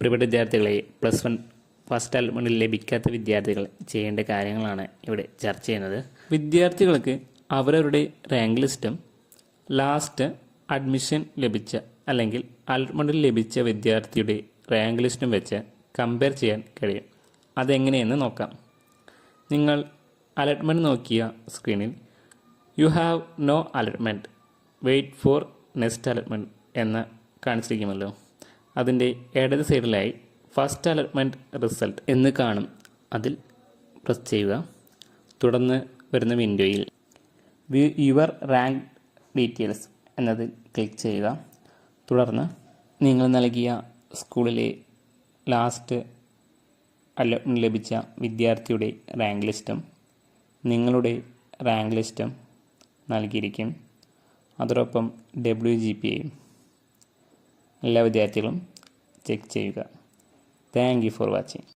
പ്രിയപ്പെട്ട വിദ്യാർത്ഥികളെ plus one first അലോട്ട്മെന്റിൽ ലഭിക്കാത്ത വിദ്യാർത്ഥികൾ ചെയ്യേണ്ട കാര്യങ്ങളാണ് ഇവിടെ ചർച്ച ചെയ്യുന്നത്. വിദ്യാർത്ഥികൾക്ക് അവരവരുടെ റാങ്ക് ലിസ്റ്റും ലാസ്റ്റ് അഡ്മിഷൻ ലഭിച്ച അല്ലെങ്കിൽ അലോട്ട്മെന്റിൽ ലഭിച്ച വിദ്യാർത്ഥിയുടെ റാങ്ക് ലിസ്റ്റും വെച്ച് കമ്പയർ ചെയ്യാൻ കഴിയും. അതെങ്ങനെയെന്ന് നോക്കാം. നിങ്ങൾ അലോട്ട്മെന്റ് നോക്കിയ സ്ക്രീനിൽ you have no allotment wait for next allotment എന്ന് കാണിച്ചിരിക്കുമല്ലോ. അതിന്റെ ഇടത് സൈഡിലായി ഫസ്റ്റ് അലോട്ട്മെന്റ് റിസൾട്ട് എന്ന് കാണും. അതിൽ പ്രസ് ചെയ്യുക. തുടർന്ന് വരുന്ന വിൻഡോയിൽ വ്യൂ യുവർ റാങ്ക് ഡീറ്റെയിൽസ് എന്നത് ക്ലിക്ക് ചെയ്യുക. തുടർന്ന് നിങ്ങൾ നൽകിയ സ്കൂളിലെ ലാസ്റ്റ് അലോട്ട്മെന്റ് ലഭിച്ച വിദ്യാർത്ഥിയുടെ റാങ്ക് ലിസ്റ്റും നിങ്ങളുടെ റാങ്ക് ലിസ്റ്റും നൽകിയിരിക്കും. അതോടൊപ്പം ഡബ്ല്യു ജി പി ഐയും എല്ലാ വിദ്യാർത്ഥികളും ചെക്ക് ചെയ്യുക. Thank you for watching